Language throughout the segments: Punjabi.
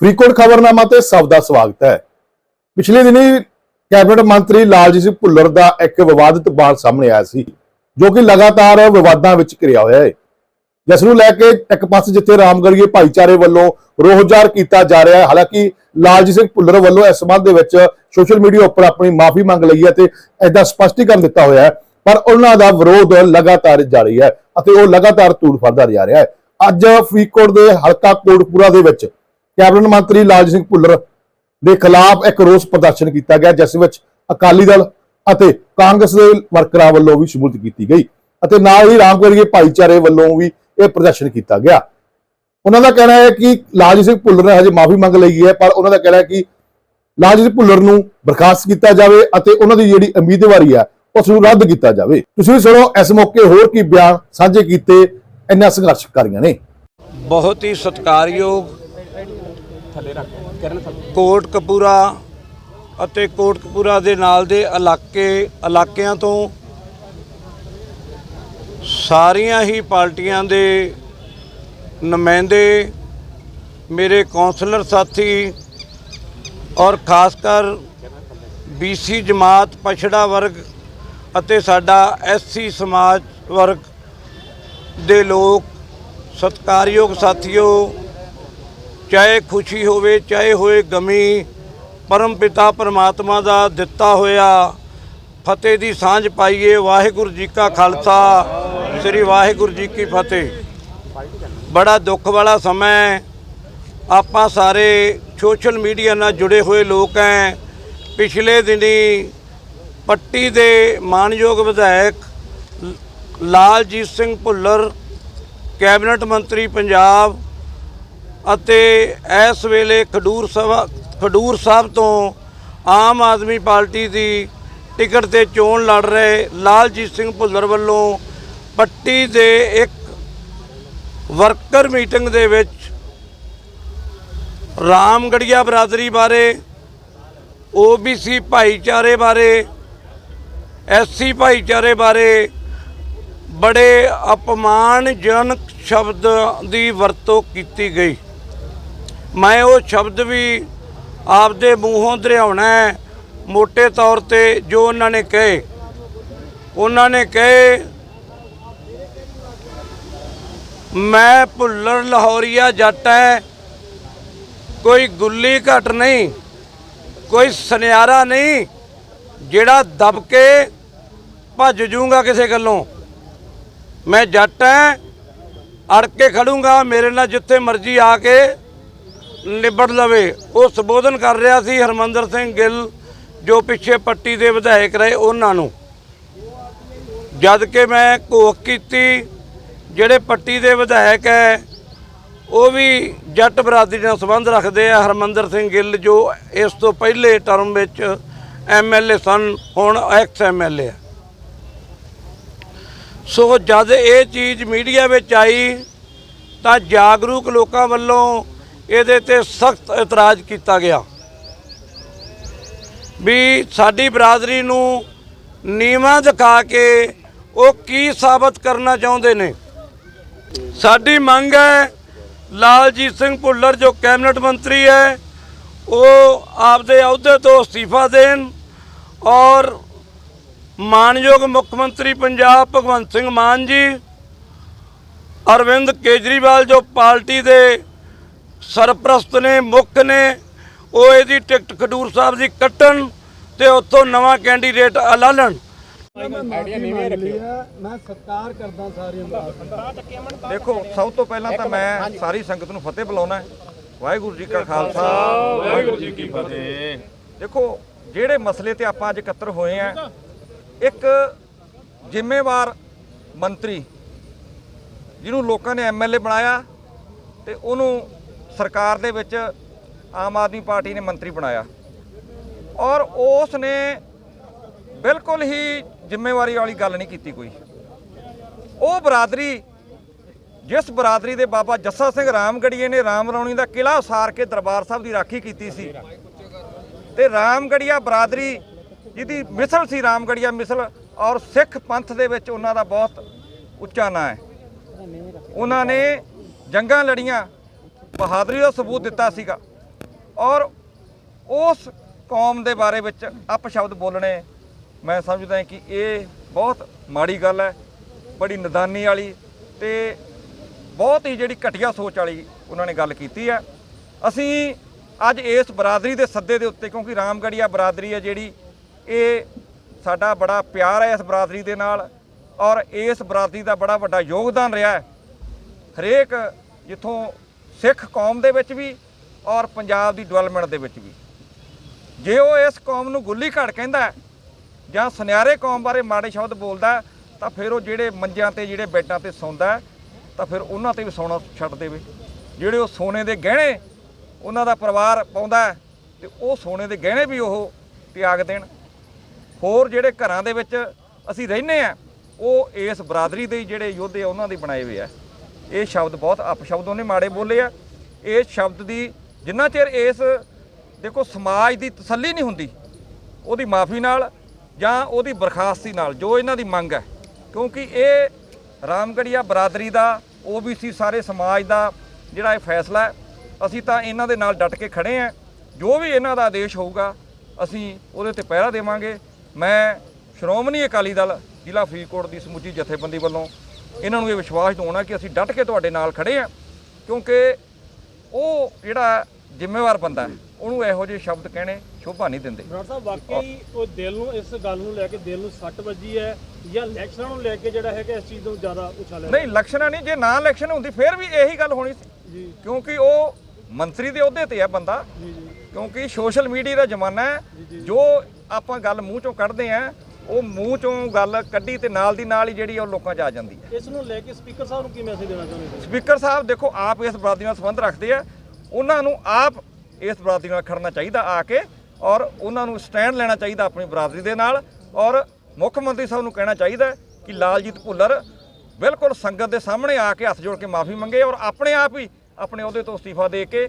ਫਰੀਦਕੋਟ ਖਬਰਨਾਮਾ ਤੇ ਸਭ ਦਾ ਸਵਾਗਤ ਹੈ। ਪਿਛਲੇ ਦਿਨੀ ਕੈਬਨਿਟ ਮੰਤਰੀ ਲਾਲਜੀਤ ਸਿੰਘ ਭੁੱਲਰ ਦਾ ਇੱਕ ਵਿਵਾਦਿਤ ਬਿਆਨ ਸਾਹਮਣੇ ਆਇਆ ਸੀ, ਜੋ ਕਿ ਲਗਾਤਾਰ ਵਿਵਾਦਾਂ ਵਿੱਚ ਘਿਰਿਆ ਹੋਇਆ ਹੈ। ਜਿਸ ਨੂੰ ਲੈ ਕੇ ਇੱਕ ਪਾਸੇ ਜਿੱਥੇ ਰਾਮਗੜੀਏ ਭਾਈਚਾਰੇ ਵੱਲੋਂ ਰੋਹਜਾਰ ਕੀਤਾ ਜਾ ਰਿਹਾ ਹੈ, ਹਾਲਾਂਕਿ ਲਾਲਜੀਤ ਸਿੰਘ ਭੁੱਲਰ ਵੱਲੋਂ ਇਸ ਸੰਬੰਧ ਦੇ ਵਿੱਚ ਸੋਸ਼ਲ ਮੀਡੀਆ ਉੱਪਰ ਆਪਣੀ ਮਾਫੀ ਮੰਗ ਲਈ ਹੈ ਤੇ ਐਦਾ ਸਪਸ਼ਟੀਕਰਨ ਦਿੱਤਾ ਹੋਇਆ ਹੈ, ਪਰ ਉਹਨਾਂ ਦਾ ਵਿਰੋਧ ਲਗਾਤਾਰ ਜਾਰੀ ਹੈ ਅਤੇ ਉਹ ਲਗਾਤਾਰ ਤੂੜ ਫੜਦਾ ਜਾ ਰਿਹਾ ਹੈ। ਅੱਜ ਫਰੀਦਕੋਟ ਦੇ ਹਲਕਾ ਕੋਟਪੂਰਾ ਦੇ ਵਿੱਚ ਕੈਬਨਿਟ ਮੰਤਰੀ ਲਾਲਜੀਤ ਸਿੰਘ ਭੁੱਲਰ ਦੇ ਖਿਲਾਫ ਇੱਕ ਰੋਸ ਪ੍ਰਦਰਸ਼ਨ ਕੀਤਾ ਗਿਆ, ਜਿਸ ਵਿੱਚ ਅਕਾਲੀ ਦਲ ਅਤੇ ਕਾਂਗਰਸ ਦੇ ਵਰਕਰਾਂ ਵੱਲੋਂ ਵੀ ਸ਼ਮੂਲੀਅਤ ਕੀਤੀ ਗਈ ਅਤੇ ਨਾਲ ਹੀ ਰਾਮਗੜੀਏ ਭਾਈਚਾਰੇ ਵੱਲੋਂ ਵੀ ਇਹ ਪ੍ਰਦਰਸ਼ਨ ਕੀਤਾ ਗਿਆ। ਉਹਨਾਂ ਦਾ ਕਹਿਣਾ ਹੈ ਕਿ ਲਾਲਜੀਤ ਸਿੰਘ ਭੁੱਲਰ ਨੇ ਹਜੇ ਮਾਫੀ ਮੰਗ ਲਈ ਹੈ, ਪਰ ਉਹਨਾਂ ਦਾ ਕਹਿਣਾ ਹੈ ਕਿ ਲਾਲਜੀਤ ਭੁੱਲਰ ਨੂੰ ਬਰਖਾਸਤ ਕੀਤਾ ਜਾਵੇ ਅਤੇ ਉਹਨਾਂ ਦੀ ਜਿਹੜੀ ਉਮੀਦਵਾਰੀ ਹੈ, ਉਸ ਨੂੰ ਰੱਦ ਕੀਤਾ ਜਾਵੇ। ਤੁਸੀਂ ਵੀ ਸੁਣੋ, ਇਸ ਮੌਕੇ ਹੋਰ ਕੀ ਬਿਆਨ ਸਾਂਝੇ ਕੀਤੇ ਇਹਨਾਂ ਸੰਘਰਸ਼ਕਾਰੀਆਂ ਨੇ। ਬਹੁਤ ਹੀ ਸਤਿਕਾਰਯੋਗ ਕੋਟ ਕਪੂਰਾ ਅਤੇ ਕੋਟ ਕਪੂਰਾ ਦੇ ਨਾਲ ਦੇ ਇਲਾਕੇ, ਇਲਾਕਿਆਂ ਤੋਂ ਸਾਰੀਆਂ ਹੀ ਪਾਰਟੀਆਂ ਦੇ ਨੁਮਾਇੰਦੇ, ਮੇਰੇ ਕਾਉਂਸਲਰ ਸਾਥੀ ਔਰ ਖਾਸ ਕਰ ਬੀਸੀ ਜਮਾਤ, ਪਛੜਾ ਵਰਗ ਅਤੇ ਸਾਡਾ ਐਸਸੀ ਸਮਾਜ ਵਰਗ ਦੇ ਲੋਕ, ਸਤਿਕਾਰਯੋਗ ਸਾਥੀਓ ਚਾਹੇ ਖੁਸ਼ੀ ਹੋਵੇ, ਚਾਹੇ ਹੋਏ ਗਮੀ, ਪਰਮ ਪਿਤਾ ਪਰਮਾਤਮਾ ਦਾ ਦਿੱਤਾ ਹੋਇਆ ਫਤਿਹ ਦੀ ਸਾਂਝ ਪਾਈਏ। ਵਾਹਿਗੁਰੂ ਜੀ ਕਾ ਖਾਲਸਾ, ਸ੍ਰੀ ਵਾਹਿਗੁਰੂ ਜੀ ਕੀ ਫਤਿਹ। ਬੜਾ ਦੁੱਖ ਵਾਲਾ ਸਮਾਂ ਹੈ। ਆਪਾਂ ਸਾਰੇ ਸੋਸ਼ਲ ਮੀਡੀਆ ਨਾਲ ਜੁੜੇ ਹੋਏ ਲੋਕ ਹੈ। ਪਿਛਲੇ ਦਿਨੀ ਪੱਟੀ ਦੇ ਮਾਨਯੋਗ ਵਿਧਾਇਕ ਲਾਲਜੀਤ ਸਿੰਘ ਭੁੱਲਰ, ਕੈਬਨਿਟ ਮੰਤਰੀ ਪੰਜਾਬ ਅਤੇ ਇਸ ਵੇਲੇ ਖਡੂਰ ਸਭਾ, ਖਡੂਰ ਸਾਹਿਬ ਤੋਂ ਆਮ ਆਦਮੀ ਪਾਰਟੀ ਦੀ ਟਿਕਟ ਤੇ ਚੋਣ ਲੜ ਰਹੇ ਲਾਲਜੀਤ ਸਿੰਘ ਭੁੱਲਰ ਵੱਲੋਂ ਪੱਟੀ ਦੇ ਇੱਕ ਵਰਕਰ ਮੀਟਿੰਗ ਦੇ ਵਿੱਚ ਰਾਮਗੜੀਆ ਬਰਾਦਰੀ ਬਾਰੇ, ਓਬੀਸੀ ਭਾਈਚਾਰੇ ਬਾਰੇ, ਐਸਸੀ ਭਾਈਚਾਰੇ ਬਾਰੇ ਬੜੇ ਅਪਮਾਨਜਨਕ ਸ਼ਬਦ ਦੀ ਵਰਤੋਂ ਕੀਤੀ ਗਈ। ਮੈਂ ਉਹ ਸ਼ਬਦ ਵੀ ਆਪਦੇ ਮੂੰਹੋਂ ਦਰਿਆਉਣਾ ਹੈ। ਮੋٹے ਤੌਰ ਤੇ ਜੋ ਉਹਨਾਂ ਨੇ ਕਹੇ। ਉਹਨਾਂ ਨੇ ਕਹੇ, ਮੈਂ ਭੁੱਲਰ ਲਾਹੌਰੀਆ ਜੱਟ ਹੈ। ਕੋਈ ਗੁੱਲੀ ਘਟ ਨਹੀਂ, ਕੋਈ ਸੁਨਿਆਰਾ ਨਹੀਂ। ਜਿਹੜਾ ਦਬ ਕੇ ਭੱਜ ਜੂਗਾ ਕਿਸੇ ਗੱਲੋਂ। ਮੈਂ ਜੱਟ ਐ ਅੜ ਕੇ ਖੜੂੰਗਾ ਮੇਰੇ ਨਾਲ ਜਿੱਥੇ ਮਰਜ਼ੀ ਆ ਕੇ ਨਿਬੜ ਲਵੇ। ਉਹ ਸੰਬੋਧਨ ਕਰ ਰਿਹਾ ਸੀ ਹਰਮੰਦਰ ਸਿੰਘ ਗਿੱਲ, ਜੋ ਪਿੱਛੇ ਪੱਟੀ ਦੇ ਵਿਧਾਇਕ ਰਹੇ ਉਹਨਾਂ ਨੂੰ। ਜਦ ਕਿ ਮੈਂ ਘੋਖ ਕੀਤੀ, ਜਿਹੜੇ ਪੱਟੀ ਦੇ ਵਿਧਾਇਕ ਹੈ, ਉਹ ਵੀ ਜੱਟ ਬਰਾਦਰੀ ਨਾਲ ਸੰਬੰਧ ਰੱਖਦੇ ਆ। ਹਰਮੰਦਰ ਸਿੰਘ ਗਿੱਲ, ਜੋ ਇਸ ਤੋਂ ਪਹਿਲੇ ਟਰਮ ਵਿੱਚ ਐਮਐਲਏ ਸਨ, ਹੁਣ ਐਕਸ ਐਮਐਲਏ ਆ। ਸੋ ਜਦ ਇਹ ਚੀਜ਼ ਮੀਡੀਆ ਵਿੱਚ ਆਈ, ਤਾਂ ਜਾਗਰੂਕ ਲੋਕਾਂ ਵੱਲੋਂ ਇਹਦੇ ਤੇ ਸਖਤ ਇਤਰਾਜ਼ ਕੀਤਾ ਗਿਆ। ਵੀ ਸਾਡੀ ਬਰਾਦਰੀ ਨੂੰ ਨੀਵਾਂ ਦਿਖਾ ਕੇ ਉਹ ਕੀ ਸਾਬਤ ਕਰਨਾ ਚਾਹੁੰਦੇ ਨੇ। ਸਾਡੀ ਮੰਗ ਹੈ, ਲਾਲਜੀਤ ਸਿੰਘ ਭੁੱਲਰ ਜੋ ਕੈਬਨਿਟ ਮੰਤਰੀ ਹੈ, ਉਹ ਆਪਦੇ ਅਹੁਦੇ ਤੋਂ ਅਸਤੀਫਾ ਦੇਣ ਔਰ ਮਾਨਯੋਗ ਮੁੱਖ ਮੰਤਰੀ ਪੰਜਾਬ ਭਗਵੰਤ ਸਿੰਘ ਮਾਨ ਜੀ, ਅਰਵਿੰਦ ਕੇਜਰੀਵਾਲ ਜੋ ਪਾਰਟੀ ਦੇ ਸਰਪ੍ਰਸਤ ਨੇ ਮੁੱਖ ਨੇ ਉਹ ਇਹਦੀ ਟਿਕਟ ਖਡੂਰ ਸਾਹਿਬ ਦੀ ਕੱਟਣ ਤੇ ਉੱਥੋਂ ਨਵਾਂ ਕੈਂਡੀਡੇਟ ਐਲਾਨਣ ਮੈਂ ਸਤਿਕਾਰ ਕਰਦਾ ਸਾਰਿਆਂ ਦਾ ਦੇਖੋ ਸਭ ਤੋਂ ਪਹਿਲਾਂ ਤਾਂ ਮੈਂ ਸਾਰੀ ਸੰਗਤ ਨੂੰ ਫਤਿਹ ਬੁਲਾਉਣਾ ਹੈ। ਵਾਹਿਗੁਰੂ ਜੀ ਕਾ ਖਾਲਸਾ। ਵਾਹਿਗੁਰੂ ਜੀ ਕੀ ਫਤਿਹ। ਦੇਖੋ ਜਿਹੜੇ ਮਸਲੇ ਤੇ ਆਪਾਂ ਅੱਜ ਇਕੱਤਰ ਹੋਏ ਆ ਇੱਕ ਜ਼ਿੰਮੇਵਾਰ ਮੰਤਰੀ ਜਿਹਨੂੰ ਲੋਕਾਂ ਨੇ ਐਮਐਲਏ ਬਣਾਇਆ ਤੇ ਉਹਨੂੰ ਸਰਕਾਰ ਦੇ ਵਿੱਚ ਆਮ ਆਦਮੀ ਪਾਰਟੀ ਨੇ ਮੰਤਰੀ ਬਣਾਇਆ। ਔਰ ਉਸ ਨੇ ਬਿਲਕੁਲ ਹੀ ਜ਼ਿੰਮੇਵਾਰੀ ਵਾਲੀ ਗੱਲ ਨਹੀਂ ਕੀਤੀ ਕੋਈ। ਉਹ ਬਰਾਦਰੀ, ਜਿਸ ਬਰਾਦਰੀ ਦੇ ਬਾਬਾ ਜੱਸਾ ਸਿੰਘ ਰਾਮਗੜੀਏ ਨੇ ਰਾਮ ਰੌਣੀ ਦਾ ਕਿਲਾ ਉਸਾਰ ਕੇ ਦਰਬਾਰ ਸਾਹਿਬ ਦੀ ਰਾਖੀ ਕੀਤੀ ਸੀ। ਤੇ ਰਾਮਗੜੀਆ ਬਰਾਦਰੀ ਜਿਹਦੀ ਮਿਸਲ ਸੀ ਰਾਮਗੜੀਆ ਮਿਸਲ ਔਰ ਸਿੱਖ ਪੰਥ ਦੇ ਵਿੱਚ ਉਹਨਾਂ ਦਾ ਬਹੁਤ ਉੱਚਾ ਨਾਂ ਹੈ। ਉਹਨਾਂ ਨੇ ਜੰਗਾਂ ਲੜੀਆਂ ਬਹਾਦਰੀ ਦਾ ਸਬੂਤ ਦਿੱਤਾ ਸੀਗਾ। ਔਰ ਉਸ ਕੌਮ ਦੇ ਬਾਰੇ ਵਿੱਚ ਅਪਸ਼ਬਦ ਬੋਲਣੇ ਮੈਂ ਸਮਝਦਾ ਕਿ ਇਹ ਬਹੁਤ ਮਾੜੀ ਗੱਲ ਹੈ, ਬੜੀ ਨਦਾਨੀ ਵਾਲੀ ਤੇ ਬਹੁਤ ਹੀ ਜਿਹੜੀ ਘਟੀਆ ਸੋਚ ਵਾਲੀ ਉਹਨਾਂ ਨੇ ਗੱਲ ਕੀਤੀ ਹੈ। ਅਸੀਂ ਅੱਜ ਇਸ ਬਰਾਦਰੀ ਦੇ ਸੱਦੇ ਦੇ ਉੱਤੇ, ਕਿਉਂਕਿ ਰਾਮਗੜੀਆ ਬਰਾਦਰੀ ਹੈ ਜਿਹੜੀ, ਇਹ ਸਾਡਾ ਬੜਾ ਪਿਆਰ ਹੈ ਇਸ ਬਰਾਦਰੀ ਦੇ ਨਾਲ ਔਰ ਇਸ ਬਰਾਦਰੀ ਦਾ ਬੜਾ ਵੱਡਾ ਯੋਗਦਾਨ ਰਿਹਾ ਹੈ। ਹਰੇਕ ਜਿੱਥੋਂ ਸਿੱਖ ਕੌਮ ਦੇ ਵਿੱਚ ਵੀ ਔਰ ਪੰਜਾਬ ਦੀ ਡਿਵੈਲਪਮੈਂਟ ਦੇ ਵਿੱਚ ਵੀ। ਜੇ ਉਹ ਇਸ ਕੌਮ ਨੂੰ ਗੁੱਲੀ ਘੜ ਕਹਿੰਦਾ ਜਾਂ ਸੁਨਿਆਰੇ ਕੌਮ ਬਾਰੇ ਮਾੜੇ ਸ਼ਬਦ ਬੋਲਦਾ ਤਾਂ ਫਿਰ ਉਹ ਜਿਹੜੇ ਮੰਜਿਆਂ ਤੇ ਜਿਹੜੇ ਬੈੱਡਾਂ ਤੇ ਸੌਂਦਾ ਤਾਂ ਫਿਰ ਉਹਨਾਂ ਤੇ ਵੀ ਸੌਣਾ ਛੱਡ ਦੇਵੇ। ਜਿਹੜੇ ਉਹ ਸੋਨੇ ਦੇ ਗਹਿਣੇ ਉਹਨਾਂ ਦਾ ਪਰਿਵਾਰ ਪਾਉਂਦਾ ਹੈ, ਤੇ ਉਹ ਸੋਨੇ ਦੇ ਗਹਿਣੇ ਵੀ ਉਹ ਤਿਆਗ ਦੇਣ। ਹੋਰ ਜਿਹੜੇ ਘਰਾਂ ਦੇ ਵਿੱਚ ਅਸੀਂ ਰਹਿੰਦੇ ਆ ਉਹ ਇਸ ਬਰਾਦਰੀ ਦੇ ਜਿਹੜੇ ਯੋਧੇ ਆ ਉਹਨਾਂ ਦੇ ਬਣਾਏ ਹੋਏ ਆ। ਇਹ ਸ਼ਬਦ ਬਹੁਤ ਅਪਸ਼ਬਦ ਉਹਨੇ ਮਾੜੇ ਬੋਲੇ ਆ। ਇਹ ਸ਼ਬਦ ਦੀ ਜਿੰਨਾ ਚਿਰ ਇਸ ਦੇਖੋ ਸਮਾਜ ਦੀ ਤਸੱਲੀ ਨਹੀਂ ਹੁੰਦੀ, ਉਹਦੀ ਮਾਫੀ ਨਾਲ ਜਾਂ ਉਹਦੀ ਬਰਖਾਸਤੀ ਨਾਲ ਜੋ ਇਹਨਾਂ ਦੀ ਮੰਗ ਹੈ, ਕਿਉਂਕਿ ਇਹ ਰਾਮਗੜੀਆ ਬਰਾਦਰੀ ਦਾ OBC ਸਾਰੇ ਸਮਾਜ ਦਾ ਜਿਹੜਾ ਇਹ ਫੈਸਲਾ ਹੈ, ਅਸੀਂ ਤਾਂ ਇਹਨਾਂ ਦੇ ਨਾਲ ਡਟ ਕੇ ਖੜੇ ਆ ਜੋ ਵੀ ਇਹਨਾਂ ਦਾ ਆਦੇਸ਼ ਹੋਊਗਾ, ਅਸੀਂ ਉਹਦੇ ਤੇ ਪਹਿਰਾ ਦੇਵਾਂਗੇ। ਮੈਂ ਸ਼੍ਰੋਮਣੀ ਅਕਾਲੀ ਦਲ ਜ਼ਿਲ੍ਹਾ ਫਰੀਦਕੋਟ ਦੀ ਸਮੁੱਚੀ ਜਥੇਬੰਦੀ ਵੱਲੋਂ ਇਹਨਾਂ ਨੂੰ ਇਹ ਵਿਸ਼ਵਾਸ ਦਿਵਾਉਣਾ ਕਿ ਅਸੀਂ ਡਟ ਕੇ ਤੁਹਾਡੇ ਨਾਲ ਖੜੇ ਆ ਕਿਉਂਕਿ ਉਹ ਜਿਹੜਾ ਜ਼ਿੰਮੇਵਾਰ ਬੰਦਾ ਉਹਨੂੰ ਇਹੋ ਜਿਹੇ ਸ਼ਬਦ ਕਹਿਣੇ ਸ਼ੋਭਾ ਨਹੀਂ ਦਿੰਦੇ। ਬਰਾੜ ਸਾਹਿਬ ਵਾਕਈ ਉਹ ਦਿਲ ਨੂੰ ਇਸ ਗੱਲ ਨੂੰ ਲੈ ਕੇ ਦਿਲ ਨੂੰ ਸੱਟ ਵੱਜੀ ਹੈ ਜਾਂ ਇਲੈਕਸ਼ਨਾਂ ਨੂੰ ਲੈ ਕੇ ਜਿਹੜਾ ਹੈਗਾ ਇਸ ਚੀਜ਼ ਨੂੰ ਜ਼ਿਆਦਾ ਉਛਾਲਿਆ ਨਹੀਂ ਇਲੈਕਸ਼ਨਾਂ ਨਹੀਂ ਜੇ ਨਾ ਇਲੈਕਸ਼ਨ ਹੁੰਦੀ ਫਿਰ ਵੀ ਇਹੀ ਗੱਲ ਹੋਣੀ ਸੀ। ਕਿਉਂਕਿ ਉਹ ਮੰਤਰੀ ਦੇ ਅਹੁਦੇ ਤੇ ਆ ਬੰਦਾ। ਕਿਉਂਕਿ ਸੋਸ਼ਲ ਮੀਡੀਆ ਦਾ ਜ਼ਮਾਨਾ ਹੈ ਜੋ ਆਪਾਂ ਗੱਲ ਮੂੰਹ ਚੋਂ ਕੱਢਦੇ ਆ ਉਹ ਮੂੰਹ ਚੋਂ ਗੱਲ ਕੱਢੀ ਤੇ ਨਾਲ ਦੀ ਨਾਲ ਹੀ ਜਿਹੜੀ ਉਹ ਲੋਕਾਂ 'ਚ ਆ ਜਾਂਦੀ ਹੈ ਇਸ ਨੂੰ ਲੈ ਕੇ ਸਪੀਕਰ ਸਾਹਿਬ ਨੂੰ ਕੀ ਮੈਸੇਜ ਦੇਣਾ ਚਾਹੁੰਦੇ ਹੋ? ਸਪੀਕਰ ਸਾਹਿਬ ਦੇਖੋ ਆਪ ਇਸ ਬਰਾਦਰੀ ਨਾਲ ਸੰਬੰਧ ਰੱਖਦੇ ਆ। ਉਹਨਾਂ ਨੂੰ ਆਪ ਇਸ ਬਰਾਦਰੀ ਨਾਲ ਖੜਨਾ ਚਾਹੀਦਾ ਆ ਕੇ ਔਰ ਉਹਨਾਂ ਨੂੰ ਸਟੈਂਡ ਲੈਣਾ ਚਾਹੀਦਾ ਆਪਣੀ ਬਰਾਦਰੀ ਦੇ ਨਾਲ ਔਰ ਮੁੱਖ ਮੰਤਰੀ ਸਾਹਿਬ ਨੂੰ ਕਹਿਣਾ ਚਾਹੀਦਾ ਕਿ ਲਾਲਜੀਤ ਭੁੱਲਰ ਬਿਲਕੁਲ ਸੰਗਤ ਦੇ ਸਾਹਮਣੇ ਆ ਕੇ ਹੱਥ ਜੋੜ ਕੇ ਮਾਫੀ ਮੰਗੇ ਔਰ ਆਪਣੇ ਆਪ ਹੀ ਆਪਣੇ ਅਹੁਦੇ ਤੋਂ ਅਸਤੀਫਾ ਦੇ ਕੇ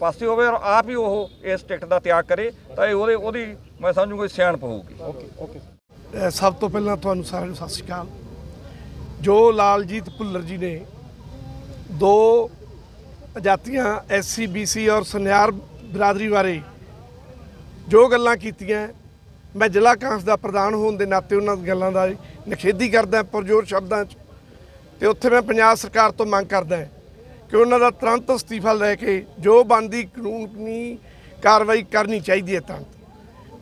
ਪਾਸੇ ਹੋਵੇ ਔਰ ਆਪ ਹੀ ਉਹ ਇਸ ਟਿਕਟ ਦਾ ਤਿਆਗ ਕਰੇ ਤਾਂ ਇਹ ਉਹਦੇ ਉਹਦੀ ਮੈਂ ਸਮਝੂਗਾ ਸਿਆਣਪ ਹੋਊਗੀ। Okay okay. ਸਭ ਤੋਂ ਪਹਿਲਾਂ ਤੁਹਾਨੂੰ ਸਾਰਿਆਂ ਨੂੰ ਸਤਿ ਸ਼੍ਰੀ ਅਕਾਲ। ਜੋ ਲਾਲਜੀਤ ਭੁੱਲਰ ਜੀ ਨੇ ਦੋ ਜਾਤੀਆਂ ਐਸਸੀ ਬੀਸੀ ਔਰ ਸੁਨਿਆਰ ਬਰਾਦਰੀ ਬਾਰੇ ਜੋ ਗੱਲਾਂ ਕੀਤੀਆਂ, ਮੈਂ ਜ਼ਿਲ੍ਹਾ ਕਾਂਗਰਸ ਦਾ ਪ੍ਰਧਾਨ ਹੋਣ ਦੇ ਨਾਤੇ ਉਹਨਾਂ ਗੱਲਾਂ ਦਾ ਨਿਖੇਧੀ ਕਰਦਾ, ਪਰਜ਼ੋਰ ਸ਼ਬਦਾਂ 'ਚ। ਤੇ ਉੱਥੇ ਮੈਂ ਪੰਜਾਬ ਸਰਕਾਰ ਤੋਂ ਮੰਗ ਕਰਦਾ ਕਿ ਉਹਨਾਂ ਦਾ ਤੁਰੰਤ ਅਸਤੀਫਾ ਲੈ ਕੇ ਜੋ ਬਣਦੀ ਕਾਨੂੰਨੀ ਕਾਰਵਾਈ ਕਰਨੀ ਚਾਹੀਦੀ ਹੈ ਤੁਰੰਤ।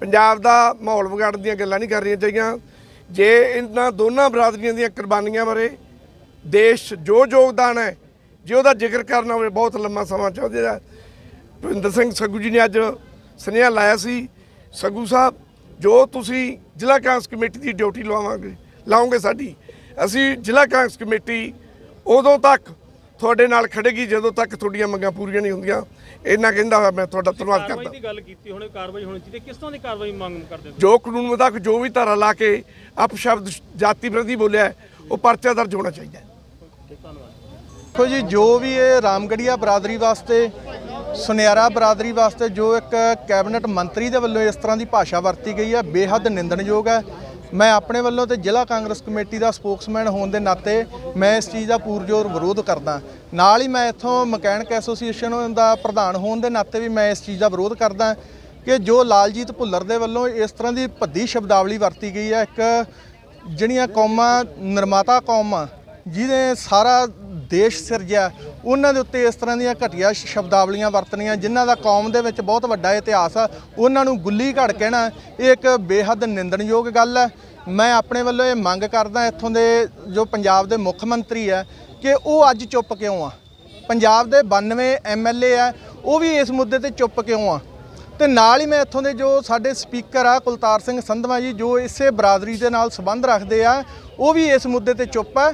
ਪੰਜਾਬ ਦਾ ਮਾਹੌਲ ਵਿਗਾੜਨ ਦੀਆਂ ਗੱਲਾਂ ਨਹੀਂ ਕਰਨੀਆਂ ਚਾਹੀਦੀਆਂ ਜੇ ਇਹਨਾਂ ਦੋਨਾਂ ਬਰਾਦਰੀਆਂ ਦੀਆਂ ਕੁਰਬਾਨੀਆਂ ਬਾਰੇ ਦੇਸ਼ ਜੋ ਯੋਗਦਾਨ ਹੈ, ਜੇ ਉਹਦਾ ਜ਼ਿਕਰ ਕਰਨਾ ਹੋਵੇ, ਬਹੁਤ ਲੰਮਾ ਸਮਾਂ ਚਾਹੁੰਦੇ ਆ ਭੁਪਿੰਦਰ ਸਿੰਘ ਸੱਗੂ ਜੀ ਨੇ ਅੱਜ ਸੁਨੇਹਾ ਲਾਇਆ ਸੀ, ਸੱਗੂ ਸਾਹਿਬ, ਜੋ ਤੁਸੀਂ ਜ਼ਿਲ੍ਹਾ ਕਾਂਗਰਸ ਕਮੇਟੀ ਦੀ ਡਿਊਟੀ ਲਵਾਵਾਂਗੇ, ਲਾਓਗੇ ਸਾਡੀ। ਅਸੀਂ ਜ਼ਿਲ੍ਹਾ ਕਾਂਗਰਸ ਕਮੇਟੀ ਉਦੋਂ ਤੱਕ ਤੁਹਾਡੇ ਨਾਲ ਖੜੇਗੀ ਜਦੋਂ ਤੱਕ ਤੁਹਾਡੀਆਂ ਮੰਗਾਂ ਪੂਰੀਆਂ ਨਹੀਂ ਹੁੰਦੀਆਂ। ਇਹਨਾਂ ਕਹਿੰਦਾ ਹੋਇਆ ਮੈਂ ਤੁਹਾਡਾ ਧੰਨਵਾਦ ਕਰਦਾ। ਦੀ ਗੱਲ ਕੀਤੀ ਹੁਣੇ ਕਾਰਵਾਈ ਹੋਣੀ ਚਾਹੀਦੀ। ਕਿਸ ਤਰ੍ਹਾਂ ਦੀ ਕਾਰਵਾਈ ਮੰਗ ਕਰਦੇ ਜੋ ਕਾਨੂੰਨ ਮੁਤਾਬਕ ਜੋ ਵੀ ਧਾਰਾ ਲਾ ਕੇ ਅਪਸ਼ਬਦ ਜਾਤੀ ਵਿਰੋਧੀ ਬੋਲਿਆ ਉਹ ਪਰਚਾ ਦਰਜ ਹੋਣਾ ਚਾਹੀਦਾ ਹੈ। ਦੇਖੋ ਜੀ ਜੋ ਵੀ ਇਹ ਰਾਮਗੜੀਆ ਬਰਾਦਰੀ ਵਾਸਤੇ ਸੁਨਿਆਰਾ ਬਰਾਦਰੀ ਵਾਸਤੇ ਜੋ ਇੱਕ ਕੈਬਨਿਟ ਮੰਤਰੀ ਦੇ ਵੱਲੋਂ ਇਸ ਤਰ੍ਹਾਂ ਦੀ ਭਾਸ਼ਾ ਵਰਤੀ ਗਈ ਹੈ ਬੇਹੱਦ ਨਿੰਦਣਯੋਗ ਹੈ। ਮੈਂ ਆਪਣੇ ਵੱਲੋਂ ਤੇ ਜ਼ਿਲ੍ਹਾ ਕਾਂਗਰਸ ਕਮੇਟੀ ਦਾ ਸਪੋਕਸਮੈਨ ਹੋਣ ਦੇ ਨਾਤੇ ਮੈਂ ਇਸ ਚੀਜ਼ ਦਾ ਪੂਰਜੋਰ ਵਿਰੋਧ ਕਰਦਾ। ਨਾਲ ਹੀ ਮੈਂ ਇੱਥੋਂ ਮਕੈਨਿਕ ਐਸੋਸੀਏਸ਼ਨ ਦਾ ਪ੍ਰਧਾਨ ਹੋਣ ਦੇ ਨਾਤੇ ਵੀ ਮੈਂ ਇਸ ਚੀਜ਼ ਦਾ ਵਿਰੋਧ ਕਰਦਾ ਕਿ ਜੋ ਲਾਲਜੀਤ ਭੁੱਲਰ ਦੇ ਵੱਲੋਂ ਇਸ ਤਰ੍ਹਾਂ ਦੀ ਭੱਦੀ ਸ਼ਬਦਾਵਲੀ ਵਰਤੀ ਗਈ ਹੈ, ਇੱਕ ਜਿਹੜੀਆਂ ਕੌਮਾਂ, ਨਿਰਮਾਤਾ ਕੌਮਾਂ, ਜਿਹਦੇ ਸਾਰਾ ਦੇਸ਼ ਸਿਰਜਿਆ। ਉਹਨਾਂ ਦੇ ਉੱਤੇ ਇਸ ਤਰ੍ਹਾਂ ਦੀਆਂ ਘਟੀਆ ਸ਼ਬਦਾਵਲੀਆਂ ਵਰਤਣੀਆਂ, ਜਿਨ੍ਹਾਂ ਦਾ ਕੌਮ ਦੇ ਵਿੱਚ ਬਹੁਤ ਵੱਡਾ ਇਤਿਹਾਸ ਆ, ਉਹਨਾਂ ਨੂੰ ਗੁੱਲੀ ਘੜ ਕਹਿਣਾ ਇਹ ਇੱਕ ਬੇਹੱਦ ਨਿੰਦਣਯੋਗ ਗੱਲ ਹੈ। ਮੈਂ ਆਪਣੇ ਵੱਲੋਂ ਇਹ ਮੰਗ ਕਰਦਾ ਇੱਥੋਂ ਦੇ ਜੋ ਪੰਜਾਬ ਦੇ ਮੁੱਖ ਮੰਤਰੀ ਹੈ ਕਿ ਉਹ ਅੱਜ ਚੁੱਪ ਕਿਉਂ ਆ? ਪੰਜਾਬ ਦੇ 92 ਐਮਐਲਏ ਆ, ਉਹ ਵੀ ਇਸ ਮੁੱਦੇ ਤੇ ਚੁੱਪ ਕਿਉਂ ਆ? ਤੇ ਨਾਲ ਹੀ ਮੈਂ ਇੱਥੋਂ ਦੇ ਜੋ ਸਾਡੇ ਸਪੀਕਰ ਆ, ਕੁਲਤਾਰ ਸਿੰਘ ਸੰਧਵਾ ਜੀ, ਜੋ ਇਸੇ ਬਰਾਦਰੀ ਦੇ ਨਾਲ ਸੰਬੰਧ ਰੱਖਦੇ ਆ, ਉਹ ਵੀ ਇਸ ਮੁੱਦੇ ਤੇ ਚੁੱਪ ਆ।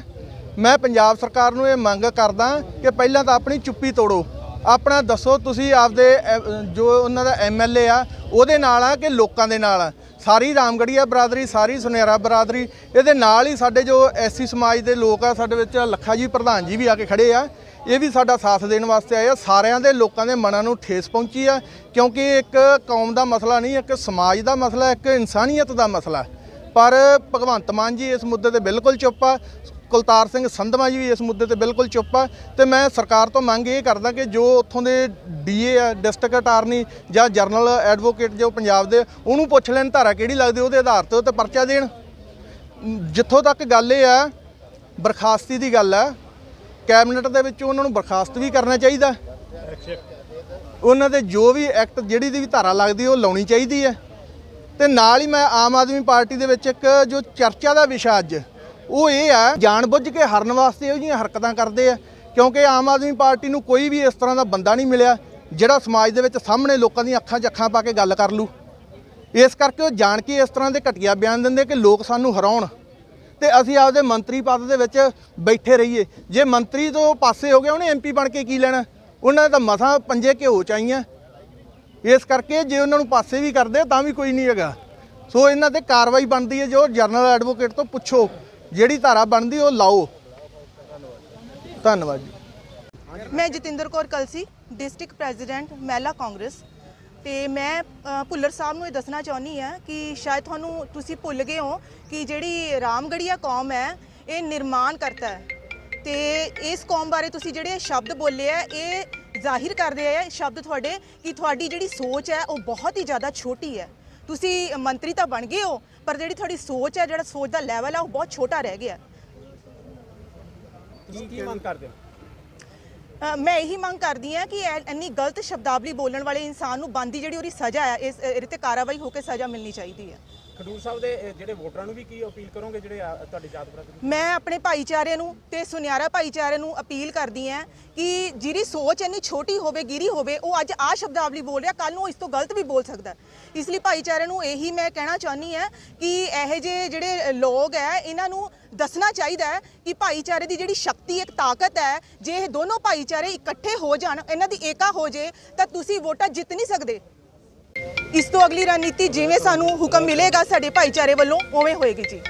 ਮੈਂ ਪੰਜਾਬ ਸਰਕਾਰ ਨੂੰ ਇਹ ਮੰਗ ਕਰਦਾ ਕਿ ਪਹਿਲਾਂ ਤਾਂ ਆਪਣੀ ਚੁੱਪੀ ਤੋੜੋ। ਆਪਣਾ ਦੱਸੋ ਤੁਸੀਂ ਆਪਦੇ ਐ- ਜੋ ਉਹਨਾਂ ਦਾ ਐਮਐਲਏ ਆ, ਉਹਦੇ ਨਾਲ ਆ ਕਿ ਲੋਕਾਂ ਦੇ ਨਾਲ ਆ? ਸਾਰੀ ਰਾਮਗੜੀਆ ਬਰਾਦਰੀ, ਸਾਰੀ ਸੁਨਿਆਰਾ ਬਰਾਦਰੀ, ਇਹਦੇ ਨਾਲ ਹੀ ਸਾਡੇ ਜੋ ਐਸਸੀ ਸਮਾਜ ਦੇ ਲੋਕ ਆ, ਸਾਡੇ ਵਿੱਚ ਲੱਖਾ ਜੀ ਪ੍ਰਧਾਨ ਜੀ ਵੀ ਆ ਕੇ ਖੜੇ ਆ। ਇਹ ਵੀ ਸਾਡਾ ਸਾਥ ਦੇਣ ਵਾਸਤੇ ਆਏ ਆ। ਸਾਰਿਆਂ ਦੇ ਲੋਕਾਂ ਦੇ ਮਨਾਂ ਨੂੰ ਠੇਸ ਪਹੁੰਚੀ ਆ, ਕਿਉਂਕਿ ਇੱਕ ਕੌਮ ਦਾ ਮਸਲਾ ਨਹੀਂ, ਇੱਕ ਸਮਾਜ ਦਾ ਮਸਲਾ, ਇੱਕ ਇਨਸਾਨੀਅਤ ਦਾ ਮਸਲਾ। ਪਰ ਭਗਵੰਤ ਮਾਨ ਜੀ ਇਸ ਮੁੱਦੇ ਤੇ ਬਿਲਕੁਲ ਚੁੱਪ ਆ। ਕੁਲਤਾਰ ਸਿੰਘ ਸੰਧਵਾ ਜੀ ਵੀ ਇਸ ਮੁੱਦੇ ਤੇ ਬਿਲਕੁਲ ਚੁੱਪ ਆ। ਤੇ ਮੈਂ ਸਰਕਾਰ ਤੋਂ ਮੰਗ ਇਹ ਕਰਦਾ ਕਿ ਜੋ ਉੱਥੋਂ ਦੇ ਡੀਏ ਆ, ਡਿਸਟ੍ਰਿਕਟ ਅਟਾਰਨੀ ਜਾਂ ਜਰਨਲ ਐਡਵੋਕੇਟ ਜੋ ਪੰਜਾਬ ਦੇ, ਉਹਨੂੰ ਪੁੱਛ ਲੈਣ ਧਾਰਾ ਕਿਹੜੀ ਲੱਗਦੀ, ਉਹਦੇ ਆਧਾਰ ਤੇ ਉਹ ਤੇ ਪਰਚਾ ਦੇਣ। ਜਿੱਥੋਂ ਤੱਕ ਗੱਲ ਇਹ ਆ, ਬਰਖਾਸਤੀ ਦੀ ਗੱਲ ਆ, ਕੈਬਨਿਟ ਦੇ ਵਿੱਚ ਉਹਨਾਂ ਨੂੰ ਬਰਖਾਸਤ ਵੀ ਕਰਨਾ ਚਾਹੀਦਾ। ਉਹਨਾਂ ਦੇ ਜੋ ਵੀ ਐਕਟ ਜਿਹੜੀ ਦੀ ਵੀ ਧਾਰਾ ਲੱਗਦੀ, ਉਹ ਲਾਉਣੀ ਚਾਹੀਦੀ ਹੈ ਤੇ ਨਾਲ ਹੀ ਮੈਂ ਆਮ ਆਦਮੀ ਪਾਰਟੀ ਦੇ ਵਿੱਚ ਇੱਕ ਜੋ ਚਰਚਾ ਦਾ ਵਿਸ਼ਾ ਅੱਜ ਉਹ ਇਹ ਆ, ਜਾਣਬੁੱਝ ਕੇ ਹਰਨ ਵਾਸਤੇ ਇਹੋ ਜਿਹੀਆਂ ਹਰਕਤਾਂ ਕਰਦੇ ਆ, ਕਿਉਂਕਿ ਆਮ ਆਦਮੀ ਪਾਰਟੀ ਨੂੰ ਕੋਈ ਵੀ ਇਸ ਤਰ੍ਹਾਂ ਦਾ ਬੰਦਾ ਨਹੀਂ ਮਿਲਿਆ, ਜਿਹੜਾ ਸਮਾਜ ਦੇ ਵਿੱਚ ਸਾਹਮਣੇ ਲੋਕਾਂ ਦੀਆਂ ਅੱਖਾਂ 'ਚ ਅੱਖਾਂ ਪਾ ਕੇ ਗੱਲ ਕਰ ਲੂ। ਇਸ ਕਰਕੇ ਉਹ ਜਾਣ ਕੇ ਇਸ ਤਰ੍ਹਾਂ ਦੇ ਘਟੀਆ ਬਿਆਨ ਦਿੰਦੇ ਕਿ ਲੋਕ ਸਾਨੂੰ ਹਰਾਉਣ। ਤੇ ਅਸੀਂ ਆਪਦੇ ਮੰਤਰੀ ਪਦ ਦੇ ਵਿੱਚ ਬੈਠੇ ਰਹੀਏ। ਜੇ ਮੰਤਰੀ ਤੋਂ ਪਾਸੇ ਹੋ ਗਿਆ ਉਹਨੇ ਐਮਪੀ ਬਣ ਕੇ ਕੀ ਲੈਣਾ? ਉਹਨਾਂ ਦਾ ਤਾਂ ਮਸਾਂ ਪੰਜੇ ਘਿਓ ਚਾਹੀਆਂ। ਇਸ ਕਰਕੇ ਜੇ ਉਹਨਾਂ ਨੂੰ ਪਾਸੇ ਵੀ ਕਰਦੇ, ਤਾਂ ਵੀ ਕੋਈ ਨਹੀਂ ਹੈਗਾ। ਸੋ ਇਹਨਾਂ ਤੇ ਕਾਰਵਾਈ ਬਣਦੀ ਹੈ, ਜੋ ਜਰਨਲ ਐਡਵੋਕੇਟ ਤੋਂ ਪੁੱਛੋ। ਜਿਹੜੀ ਧਾਰਾ ਬਣਦੀ ਉਹ ਲਾਓ। ਧੰਨਵਾਦ ਜੀ। ਮੈਂ ਜਤਿੰਦਰ ਕੌਰ ਕਲਸੀ, ਡਿਸਟ੍ਰਿਕਟ ਪ੍ਰੈਜ਼ੀਡੈਂਟ, ਮਹਿਲਾ ਕਾਂਗਰਸ। ਤੇ ਮੈਂ ਭੁੱਲਰ ਸਾਹਿਬ ਨੂੰ ਇਹ ਦੱਸਣਾ ਚਾਹੁੰਦੀ ਹਾਂ ਕਿ ਸ਼ਾਇਦ ਤੁਹਾਨੂੰ, ਤੁਸੀਂ ਭੁੱਲ ਗਏ ਹੋ ਕਿ ਜਿਹੜੀ ਰਾਮਗੜੀਆ ਕੌਮ ਹੈ, ਇਹ ਨਿਰਮਾਣ ਕਰਤਾ ਹੈ। ਤੇ ਇਸ ਕੌਮ ਬਾਰੇ ਤੁਸੀਂ ਜਿਹੜੇ ਸ਼ਬਦ ਬੋਲੇ ਆ, ਇਹ ਜ਼ਾਹਿਰ ਕਰਦੇ ਆ ਸ਼ਬਦ ਤੁਹਾਡੇ, ਕਿ ਤੁਹਾਡੀ ਜਿਹੜੀ ਸੋਚ ਹੈ, ਉਹ ਬਹੁਤ ਹੀ ਜ਼ਿਆਦਾ ਛੋਟੀ ਹੈ। ਤੁਸੀਂ ਮੰਤਰੀ ਤਾਂ ਬਣ ਗਏ ਹੋ ਪਰ ਜਿਹੜੀ ਤੁਹਾਡੀ ਸੋਚ ਹੈ ਜਿਹੜਾ ਸੋਚ ਦਾ ਲੈਵਲ ਹੈ ਉਹ ਬਹੁਤ ਛੋਟਾ ਰਹਿ ਗਿਆ। ਅ, ਮੈਂ ਇਹੀ ਮੰਗ ਕਰਦੀ ਹਾਂ ਕਿ ਇੰਨੀ ਗਲਤ ਸ਼ਬਦਾਵਲੀ ਬੋਲਣ ਵਾਲੇ ਇਨਸਾਨ ਨੂੰ ਬੰਦੀ ਜਿਹੜੀ ਉਹਦੀ ਸਜ਼ਾ ਹੈ ਇਸ ਇਹਦੇ ਤੇ ਕਾਰਵਾਈ ਹੋ ਕੇ ਸਜ਼ਾ ਮਿਲਣੀ ਚਾਹੀਦੀ ਹੈ। ਖਡੂਰ ਸਾਹਿਬ ਦੇ ਜਿਹੜੇ ਵੋਟਰਾਂ ਨੂੰ ਵੀ ਕੀ ਅਪੀਲ ਕਰੋਗੇ ਜਿਹੜੇ ਆ, ਜਾਤ ਬਰਾਦਰੀ ਮੈਂ ਆਪਣੇ ਭਾਈਚਾਰੇ ਨੂੰ ਤੇ ਸੁਨਿਆਰਾ ਭਾਈਚਾਰੇ ਨੂੰ ਅਪੀਲ ਕਰਦੀ ਹਾਂ ਕਿ ਜਿਹੜੀ ਸੋਚ ਇੰਨੀ ਛੋਟੀ ਹੋਵੇ ਗਿਰੀ ਹੋਵੇ ਉਹ ਅੱਜ ਆ ਸ਼ਬਦਾਵਲੀ ਬੋਲ ਰਿਹਾ ਕੱਲ ਨੂੰ ਇਸ ਤੋਂ ਗਲਤ ਵੀ ਬੋਲ ਸਕਦਾ। ਇਸ ਲਈ ਭਾਈਚਾਰੇ ਨੂੰ ਇਹੀ ਮੈਂ ਕਹਿਣਾ ਚਾਹੁੰਦੀ ਹਾਂ ਕਿ ਇਹੋ ਜਿਹੇ ਜਿਹੜੇ ਲੋਕ ਹੈ ਇਹਨਾਂ ਨੂੰ ਦੱਸਣਾ ਚਾਹੀਦਾ ਹੈ ਕਿ ਭਾਈਚਾਰੇ ਦੀ ਜਿਹੜੀ ਸ਼ਕਤੀ ਇੱਕ ਤਾਕਤ ਹੈ ਜੇ ਇਹ ਦੋਨੋਂ ਭਾਈਚਾਰੇ ਇਕੱਠੇ ਹੋ ਜਾਣ ਇਹਨਾਂ ਦੀ ਏਕਾ ਹੋ ਜੇ ਤਾਂ ਤੁਸੀਂ ਵੋਟਾਂ ਜਿੱਤ ਨਹੀਂ ਸਕਦੇ। ਇਸ ਤੋਂ ਅਗਲੀ ਰਣਨੀਤੀ ਜਿਵੇਂ ਸਾਨੂੰ ਹੁਕਮ ਮਿਲੇਗਾ ਸਾਡੇ ਭਾਈਚਾਰੇ ਵੱਲੋਂ ਉਵੇਂ ਹੋਏਗੀ ਜੀ।